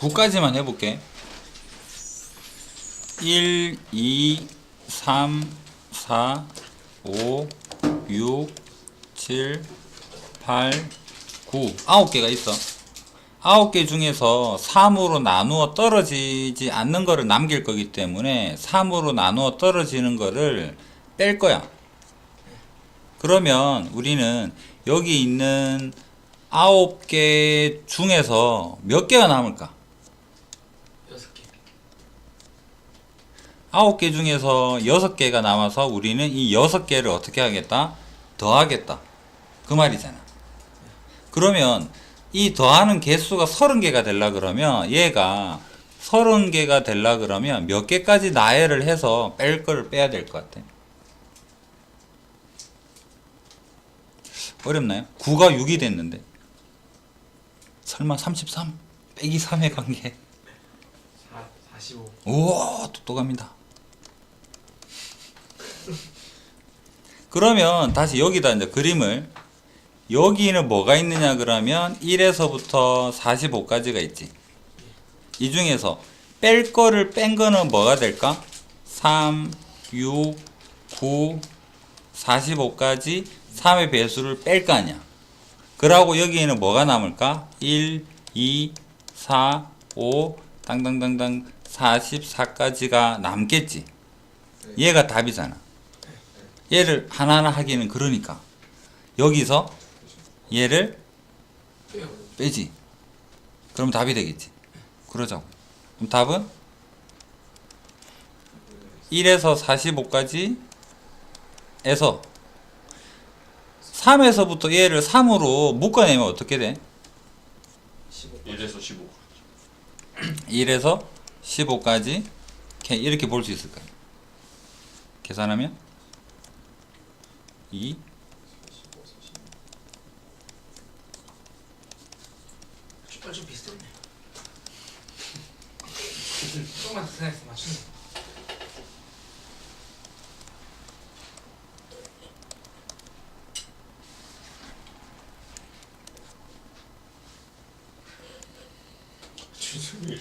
9까지만 해볼게. 1, 2, 3, 4, 5, 6, 7, 8, 9. 9개가 있어. 9개 중에서 3으로 나누어 떨어지지 않는 거를 남길 거기 때문에 3으로 나누어 떨어지는 거를 뺄 거야. 그러면 우리는 여기 있는 9개 중에서 몇 개가 남을까? 여섯 개. 아홉 개 중에서 여섯 개가 남아서 우리는 이 여섯 개를 어떻게 하겠다? 더하겠다. 그 말이잖아. 그러면 이 더하는 개수가 서른 개가 되려 그러면 얘가 서른 개가 되려 그러면 몇 개까지 나열을 해서 뺄 거를 빼야 될 것 같아. 어렵나요? 9가 6이 됐는데. 설마 33? 빼기 3의 관계. 사, 45. 우와 똑똑합니다. 그러면 다시 여기다 이제 그림을 여기는 뭐가 있느냐 그러면 1에서부터 45까지가 있지. 이 중에서 뺄 거를 뺀 거는 뭐가 될까? 3, 6, 9, 45까지 3의 배수를 뺄 거 아니야. 그러고 여기에는 뭐가 남을까? 1, 2, 4, 5, 땅땅땅땅 44까지가 남겠지. 얘가 답이잖아. 얘를 하나하나 하기는 그러니까. 여기서 얘를. 빼지. 그럼 답이 되겠지. 그러자고. 그럼 답은 1에서 45까지 에서 3에서부터 얘를 3으로 묶어내면 어떻게 돼? 15. 1에서 15. 1에서 15까지 이렇게 볼 수 있을 거야. 계산하면 2 족발 좀 비슷했네. 조금만 더 생각해서. 주승이